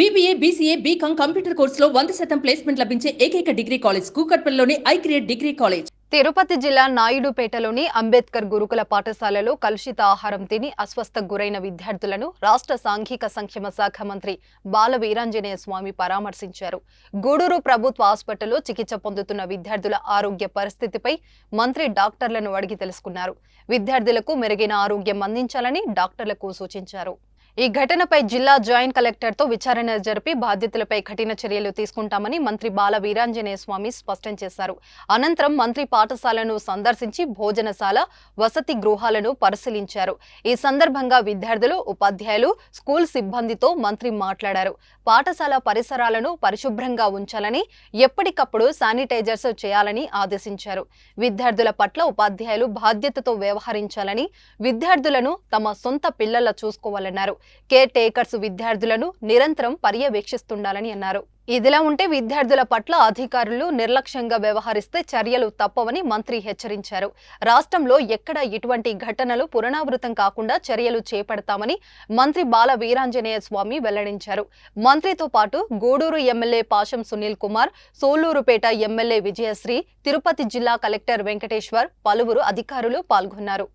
BBA BCA BCom computer కోర్సులో వంద శాతం ప్లేస్మెంట్ లభించే ఏకైక degree college కూకట్పల్లిలోని I create degree college Tirupati జిల్లా నాయుడుపేటలోని అంబేద్కర్ గురుకుల పాఠశాలలో కలుషిత ఆహారం తిని అస్వస్థకు గురైన విద్యార్థులను రాష్ట్ర సాంఘిక సంక్షేమ శాఖ మంత్రి బాల వీరాంజనేయ స్వామి పరామర్శించారు. గూడూరు ప్రభుత్వ హాస్పిటల్లో చికిత్స పొందుతున్న విద్యార్థుల ఆరోగ్య పరిస్థితిపై మంత్రి డాక్టర్లను అడిగి తెలుసుకున్నారు. విద్యార్థులకు మెరుగైన ఆరోగ్యం అందించాలని డాక్టర్లకు సూచించారు. ఈ ఘటనపై జిల్లా జాయింట్ కలెక్టర్తో విచారణ జరిపి బాధ్యతలపై కఠిన చర్యలు తీసుకుంటామని మంత్రి బాల వీరాంజనేయ స్వామి స్పష్టం చేశారు. అనంతరం మంత్రి పాఠశాలను సందర్శించి భోజనశాల వసతి గృహాలను పరిశీలించారు. ఈ సందర్భంగా విద్యార్థులు ఉపాధ్యాయులు స్కూల్ సిబ్బందితో మంత్రి మాట్లాడారు. పాఠశాల పరిసరాలను పరిశుభ్రంగా ఉంచాలని ఎప్పటికప్పుడు శానిటైజర్స్ చేయాలని ఆదేశించారు. విద్యార్థుల పట్ల ఉపాధ్యాయులు బాధ్యతతో వ్యవహరించాలని విద్యార్థులను తమ సొంత పిల్లల చూసుకోవాలన్నారు. కేర్ టేకర్స్ విద్యార్థులను నిరంతరం పర్యవేక్షిస్తుండాలని అన్నారు. ఇదిలా ఉంటే విద్యార్థుల పట్ల అధికారులు నిర్లక్ష్యంగా వ్యవహరిస్తే చర్యలు తప్పవని మంత్రి హెచ్చరించారు. రాష్ట్రంలో ఎక్కడ ఇటువంటి ఘటనలు పునరావృతం కాకుండా చర్యలు చేపడతామని మంత్రి బాల వీరాంజనేయ స్వామి వెల్లడించారు. మంత్రితో పాటు గూడూరు ఎమ్మెల్యే పాశం సునీల్ కుమార్ సోలూరుపేట ఎమ్మెల్యే విజయశ్రీ తిరుపతి జిల్లా కలెక్టర్ వెంకటేశ్వర్ పలువురు అధికారులు పాల్గొన్నారు.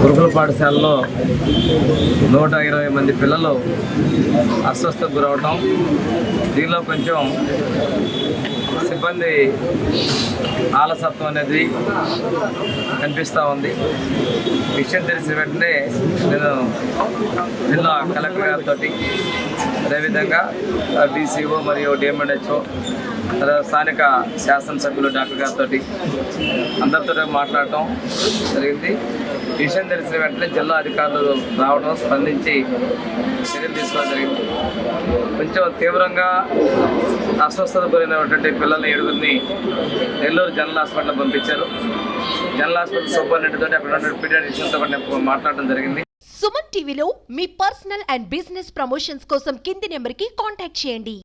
గురుకుల పాఠశాలలో నూట ఇరవై మంది పిల్లలు అస్వస్థకు గురవటం. దీనిలో కొంచెం సిబ్బంది ఆలసత్వం అనేది కనిపిస్తూ ఉంది. విషయం తెలిసిన వెంటనే నేను జిల్లా కలెక్టర్ గారితో అదేవిధంగా డీసీఓ మరియు డిఎంఎన్హెచ్ఓ స్థానిక శాసనసభ్యులు డాక్టర్ గారితో అందరితో మాట్లాడటం జరిగింది. విషయం తెలిసిన వెంటనే జిల్లా అధికారులు రావడం స్పందించి చర్యలు తీసుకోవడం జరిగింది. కొంచెం తీవ్రంగా అస్వస్థత గురైనటువంటి పిల్లల ఏడుగురిని నెల్లూరు జనరల్ హాస్పిటల్ పంపించారు. జనరల్ హాస్పిటల్ సూపరింటెండెంట్ తోటి అక్కడ ఉన్న పీడియాట్రిషియన్తో కూడా మాట్లాడడం జరిగింది. సుమన్ టీవీలో మీ పర్సనల్ అండ్ బిజినెస్ ప్రమోషన్స్ కోసం కింది నెంబర్కి కాంటాక్ట్ చేయండి.